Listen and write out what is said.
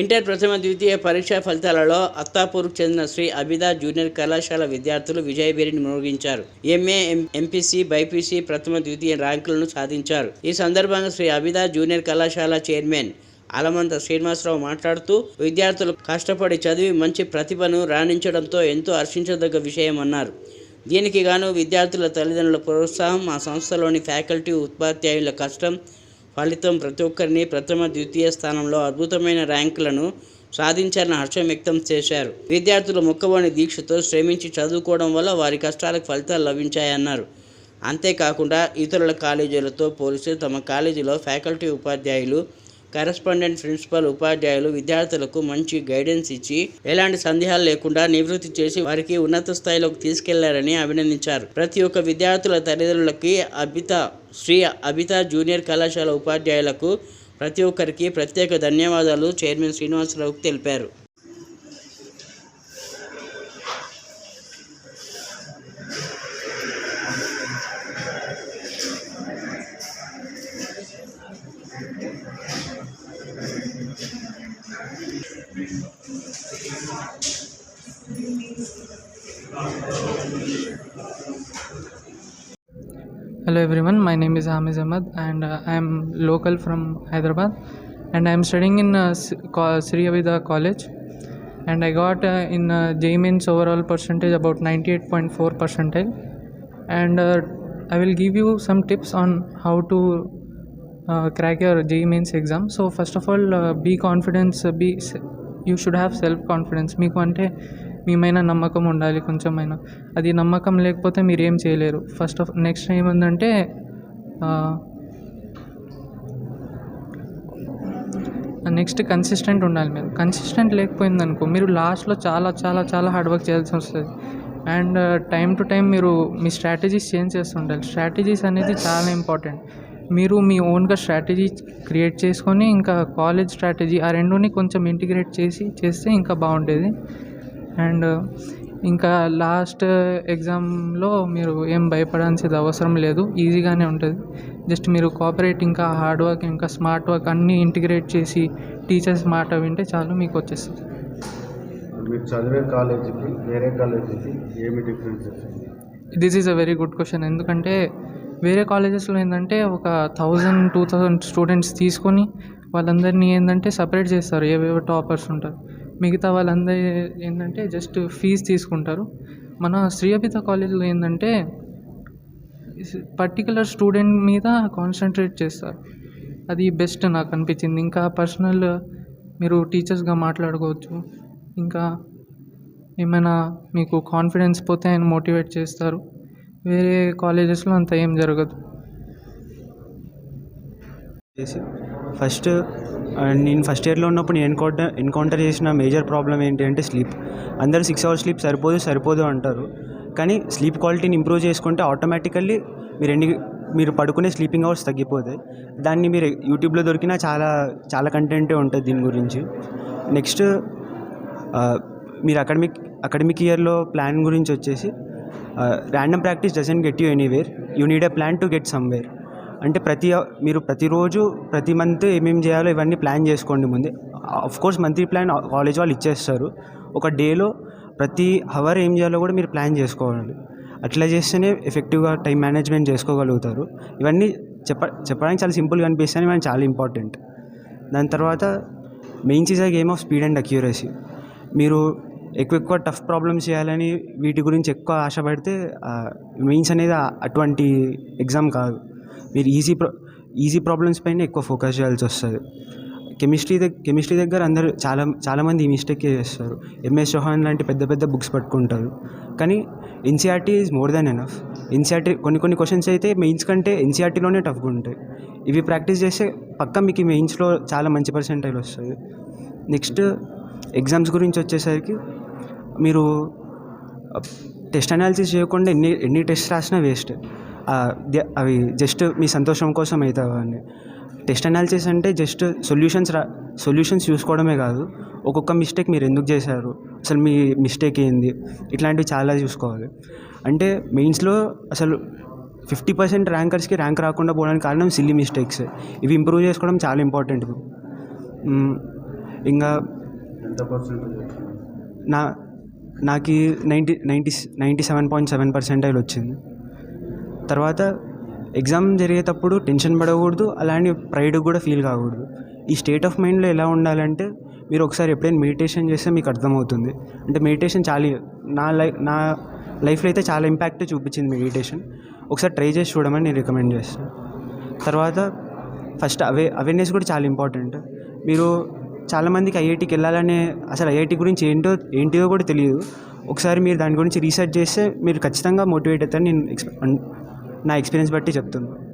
Inter ప్రథమ ద్వితీయ పరీక్షా ఫలితాలలో అత్తాపూర్కు చెందిన శ్రీ అబిదా జూనియర్ కళాశాల విద్యార్థులు విజయబేరిని మోగించారు. ఎంఏ ఎం- ఎంపీసీ బైపీసీ ప్రథమ ద్వితీయ ర్యాంకులను సాధించారు. ఈ సందర్భంగా శ్రీ అబిదా జూనియర్ కళాశాల చైర్మన్ అలమంత శ్రీనివాసరావు మాట్లాడుతూ విద్యార్థులు కష్టపడి చదివి మంచి ప్రతిభను రాణించడంతో ఎంతో హర్షించదగ్గ విషయం అన్నారు. దీనికి గాను విద్యార్థుల తల్లిదండ్రుల ప్రోత్సాహం ఆ సంస్థలోని ఫ్యాకల్టీ ఉపాధ్యాయుల కష్టం ఫలితం ప్రతి ఒక్కరిని ప్రథమ ద్వితీయ స్థానంలో అద్భుతమైన ర్యాంకులను సాధించారని హర్షం వ్యక్తం చేశారు. విద్యార్థులు మొక్కబోని దీక్షతో శ్రమించి చదువుకోవడం వల్ల వారి కష్టాలకు ఫలితాలు లభించాయన్నారు. అంతేకాకుండా ఇతరుల కాలేజీలతో పోలిస్తే తమ కాలేజీలో ఫ్యాకల్టీ ఉపాధ్యాయులు కరెస్పాండెంట్ ప్రిన్సిపల్ ఉపాధ్యాయులు విద్యార్థులకు మంచి గైడెన్స్ ఇచ్చి ఎలాంటి సందేహాలు లేకుండా నివృత్తి చేసి వారికి ఉన్నత స్థాయిలోకి తీసుకెళ్ళారని అభినందించారు. ప్రతి ఒక్క విద్యార్థుల తల్లిదండ్రులకి అబిత శ్రీ అబిత జూనియర్ కళాశాల ఉపాధ్యాయులకు ప్రతి ఒక్కరికి ప్రత్యేక ధన్యవాదాలు చైర్మన్ శ్రీనివాసరావుకు తెలిపారు. Hello everyone, my name is Hamiz Ahmad and uh, I am local from Hyderabad and I am studying in uh, Sri Avida College and I got uh, in uh, J Mains overall percentage about 98.4 percentile and uh, I will give you some tips on how to uh, crack your J Mains exam. So first of all, uh, be confident. be you should have self confidence. Ante మీ నమ్మకం ఉండాలి కొంచెమైనా. అది నమ్మకం లేకపోతే మీరు ఏం చేయలేరు first of next ఏముందంటే నెక్స్ట్ కన్సిస్టెంట్ ఉండాలి మీరు. కన్సిస్టెంట్ లేకపోయిందనుకో మీరు లాస్ట్లో చాలా చాలా చాలా హార్డ్ వర్క్ చేయాల్సి వస్తుంది. అండ్ టైం టు టైం మీరు మీ స్ట్రాటజీస్ చేంజ్ చేస్తుండాలి స్ట్రాటజీస్ అనేది చాలా ఇంపార్టెంట్ మీరు మీ ఓన్గా స్ట్రాటజీ క్రియేట్ చేసుకొని ఇంకా కాలేజ్ స్ట్రాటజీ ఆ రెండుని కొంచెం ఇంటిగ్రేట్ చేసి చేస్తే ఇంకా బాగుండేది. అండ్ ఇంకా లాస్ట్ ఎగ్జామ్లో మీరు ఏం భయపడాల్సిన అవసరం లేదు. ఈజీగానే ఉంటుంది. జస్ట్ మీరు కోఆపరేట్ ఇంకా హార్డ్ వర్క్ ఇంకా స్మార్ట్ వర్క్ అన్నీ ఇంటిగ్రేట్ చేసి టీచర్స్ మాట వింటే చాలు మీకు వచ్చేస్తుంది. మీరు చదివే కాలేజీకి వేరే కాలేజీకి ఏమి differences this is a very good question ఎందుకంటే వేరే కాలేజెస్లో ఏంటంటే ఒక థౌజండ్ టూ థౌజండ్ స్టూడెంట్స్ తీసుకొని వాళ్ళందరినీ ఏంటంటే సపరేట్ చేస్తారు. ఏవేవో టాపర్స్ ఉంటారు. మిగతా వాళ్ళందరూ ఏంటంటే జస్ట్ ఫీజు తీసుకుంటారు. మన శ్రీయభిత కాలేజీలో ఏంటంటే పర్టికులర్ స్టూడెంట్ మీద కాన్సన్ట్రేట్ చేస్తారు. అది బెస్ట్ నాకు అనిపించింది. ఇంకా పర్సనల్ మీరు టీచర్స్గా మాట్లాడుకోవచ్చు. ఇంకా ఏమైనా మీకు కాన్ఫిడెన్స్ పోతే ఆయన మోటివేట్ చేస్తారు. వేరే కాలేజెస్లో అంత ఏం జరగదు. ఫస్ట్ అండ్ నేను ఫస్ట్ ఇయర్లో ఉన్నప్పుడు నేను ఎన్కౌంటర్ ఎన్కౌంటర్ చేసిన మేజర్ ప్రాబ్లం ఏంటి అంటే స్లీప్. అందరూ సిక్స్ అవర్స్ స్లీప్ సరిపోదు సరిపోదు అంటారు. కానీ స్లీప్ క్వాలిటీని ఇంప్రూవ్ చేసుకుంటే ఆటోమేటికల్లీ మీరు ఎన్ని మీరు పడుకునే స్లీపింగ్ అవర్స్ తగ్గిపోతాయి. దాన్ని మీరు యూట్యూబ్లో దొరికినా చాలా చాలా కంటెంటే ఉంటుంది దీని గురించి. నెక్స్ట్ మీరు అకాడమిక్ అకాడమిక్ ఇయర్లో ప్లాన్ గురించి వచ్చేసి random practice doesn't get you anywhere. You need a plan to get somewhere. అంటే ప్రతి మీరు ప్రతిరోజు ప్రతి మంత్ ఏమేమి చేయాలో ఇవన్నీ ప్లాన్ చేసుకోండి ముందే. Of course monthly plan college వాళ్ళు ఇచ్చేస్తారు. ఒక డేలో ప్రతి హవర్ ఏం చేయాలో కూడా మీరు ప్లాన్ చేసుకోవాలి. అట్లా చేస్తేనే ఎఫెక్టివ్గా టైం మేనేజ్మెంట్ చేసుకోగలుగుతారు. ఇవన్నీ చెప్ప చెప్పడానికి చాలా సింపుల్గా అనిపిస్తాయి ఇవన్నీ చాలా ఇంపార్టెంట్ దాని తర్వాత మెయిన్స్ చీజ్ ఆ game of speed and accuracy మీరు ఎక్కువ ఎక్కువ టఫ్ ప్రాబ్లమ్స్ చేయాలని వీటి గురించి ఎక్కువ ఆశపడితే మెయిన్స్ అనేది అటువంటి ఎగ్జామ్ కాదు. మీరు ఈజీ ప్రా ఈజీ ప్రాబ్లమ్స్ పైన ఎక్కువ ఫోకస్ చేయాల్సి వస్తుంది. కెమిస్ట్రీ దగ్గర కెమిస్ట్రీ దగ్గర అందరూ చాలా చాలామంది ఈ మిస్టేక్ చేస్తారు. ఎంఎస్ చౌహాన్ లాంటి పెద్ద పెద్ద బుక్స్ పట్టుకుంటారు. కానీ NCERT is more than enough NCERT కొన్ని కొన్ని క్వశ్చన్స్ అయితే మెయిన్స్ కంటే ఎన్సీఆర్టీలోనే టఫ్గా ఉంటాయి. ఇవి ప్రాక్టీస్ చేస్తే పక్క మీకు మెయిన్స్లో చాలా మంచి పర్సెంటైల్ వస్తుంది. నెక్స్ట్ ఎగ్జామ్స్ గురించి వచ్చేసరికి మీరు టెస్ట్ అనాలిసిస్ చేయకుండా ఎన్ని ఎన్ని టెస్ట్ రాసినా వేస్ట్ అవి జస్ట్ మీ సంతోషం కోసం అవుతావు అని టెస్ట్ అనాలిసిస్ అంటే జస్ట్ సొల్యూషన్స్ రా సొల్యూషన్స్ చూసుకోవడమే కాదు ఒక్కొక్క మిస్టేక్ మీరు ఎందుకు చేశారు అసలు మీ మిస్టేక్ ఏంది ఇట్లాంటివి చాలా చూసుకోవాలి. అంటే మెయిన్స్లో అసలు ఫిఫ్టీ పర్సెంట్ ర్యాంకర్స్కి ర్యాంక్ రాకుండా పోవడానికి కారణం సిల్లీ మిస్టేక్స్. ఇవి ఇంప్రూవ్ చేసుకోవడం చాలా ఇంపార్టెంట్. ఇంకా నా నాకు ninety ninety ninety seven point seven percentile వచ్చింది. తర్వాత ఎగ్జామ్ జరిగేటప్పుడు టెన్షన్ పడకూడదు అలానే ప్రైడ్ కూడా ఫీల్ కాకూడదు. ఈ స్టేట్ ఆఫ్ మైండ్లో ఎలా ఉండాలంటే మీరు ఒకసారి ఎప్పుడైనా మెడిటేషన్ చేస్తే మీకు అర్థమవుతుంది. అంటే మెడిటేషన్ చాలా నా లైఫ్ నా లైఫ్లో అయితే చాలా ఇంపాక్ట్ చూపించింది మెడిటేషన్. ఒకసారి ట్రై చేసి చూడమని నేను రికమెండ్ చేస్తాను తర్వాత ఫస్ట్ అవే అవేర్నెస్ కూడా చాలా ఇంపార్టెంట్. మీరు చాలామందికి ఐఐటికి వెళ్ళాలనే అసలు ఐఐటి గురించి ఏంటో ఏంటిదో కూడా తెలియదు. ఒకసారి మీరు దాని గురించి రీసెర్చ్ చేస్తే మీరు ఖచ్చితంగా మోటివేట్ అవుతారని నేను ఎక్స్పె నా ఎక్స్పీరియన్స్ బట్టి చెప్తున్నాను